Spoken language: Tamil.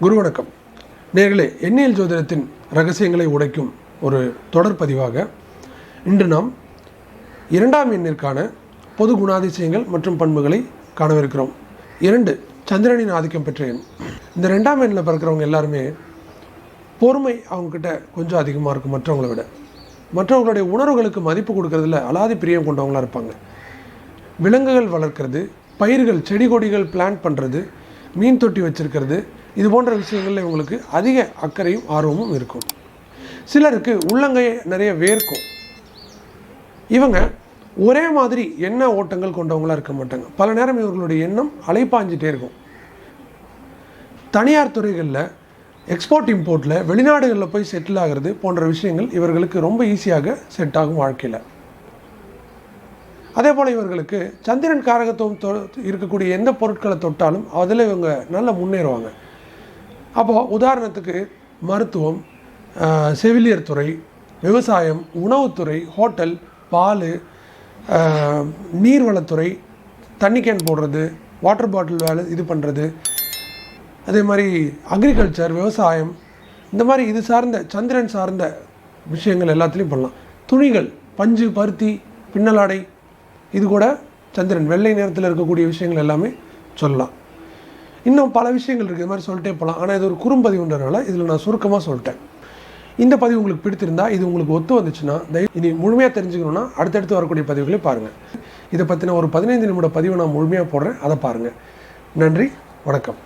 குரு வணக்கம் நேர்களே எண்ணியல் ஜோதிடத்தின் ரகசியங்களை உடைக்கும் ஒரு தொடர் பதிவாக இன்று நாம் இரண்டாம் எண்ணிற்கான பொது குணாதிசயங்கள் மற்றும் பண்புகளை காணவிருக்கிறோம். இரண்டு சந்திரனின் ஆதிக்கம் பெற்ற எண். இந்த ரெண்டாம் எண்ணில் பிறக்கிறவங்க எல்லாருமே பொறுமை அவங்கக்கிட்ட கொஞ்சம் அதிகமாக இருக்கும் மற்றவங்களை விட. மற்றவங்களுடைய உணர்வுகளுக்கு மதிப்பு கொடுக்கறதுல அலாதி பிரியம் கொண்டவங்களா இருப்பாங்க. விலங்குகள் வளர்க்குறது பயிர்கள் செடி கொடிகள் பிளான்ட் பண்ணுறது மீன் தொட்டி வச்சிருக்கிறது இது போன்ற விஷயங்களில் இவங்களுக்கு அதிக அக்கறையும் ஆர்வமும் இருக்கும். சிலருக்கு உள்ளங்கையை நிறைய வேர்க்கும். இவங்க ஒரே மாதிரி எண்ண ஓட்டங்கள் கொண்டவங்களா இருக்க மாட்டாங்க. பல நேரம் இவர்களுடைய எண்ணம் அலைப்பாஞ்சிட்டே இருக்கும். தனியார் துறைகளில் எக்ஸ்போர்ட் இம்போர்ட்டில் வெளிநாடுகளில் போய் செட்டில் ஆகிறது போன்ற விஷயங்கள் இவர்களுக்கு ரொம்ப ஈஸியாக செட் ஆகும் வாழ்க்கையில். அதே போல் இவர்களுக்கு சந்திரன் காரகத்துவம் தொ இருக்கக்கூடிய எந்த பொருட்களை தொட்டாலும் அதில் இவங்க நல்லா முன்னேறுவாங்க. அப்போது உதாரணத்துக்கு மருத்துவம் செவிலியர் துறை விவசாயம் உணவுத்துறை ஹோட்டல் பால் நீர்வளத்துறை தண்ணி கேன் போடுறது வாட்டர் பாட்டில் வேலை இது பண்ணுறது அதே மாதிரி அக்ரிகல்ச்சர் விவசாயம் இந்த மாதிரி இது சார்ந்த சந்திரன் சார்ந்த விஷயங்கள் எல்லாத்துலேயும் பண்ணலாம். துணிகள் பஞ்சு பருத்தி பின்னலாடை இது கூட சந்திரன். வெள்ளை நிறத்தில் இருக்கக்கூடிய விஷயங்கள் எல்லாமே சொல்லலாம். இன்னும் பல விஷயங்கள் இருக்குது இது மாதிரி சொல்லிட்டே போகலாம் ஆனால் இது ஒரு குறும்பதிவுன்றதுனால இதில் நான் சுருக்கமாக சொல்லிட்டேன். இந்த பதிவு உங்களுக்கு பிடித்திருந்தா இது உங்களுக்கு ஒத்து வந்துச்சுன்னா தயவு இனி முழுமையாக தெரிஞ்சுக்கணுன்னா அடுத்தடுத்து வரக்கூடிய பதிவுகளை பாருங்கள் இதை பற்றின ஒரு பதினைந்து நிமிட பதிவை நான் முழுமையாக போடுறேன். அதை பாருங்கள் நன்றி. வணக்கம்.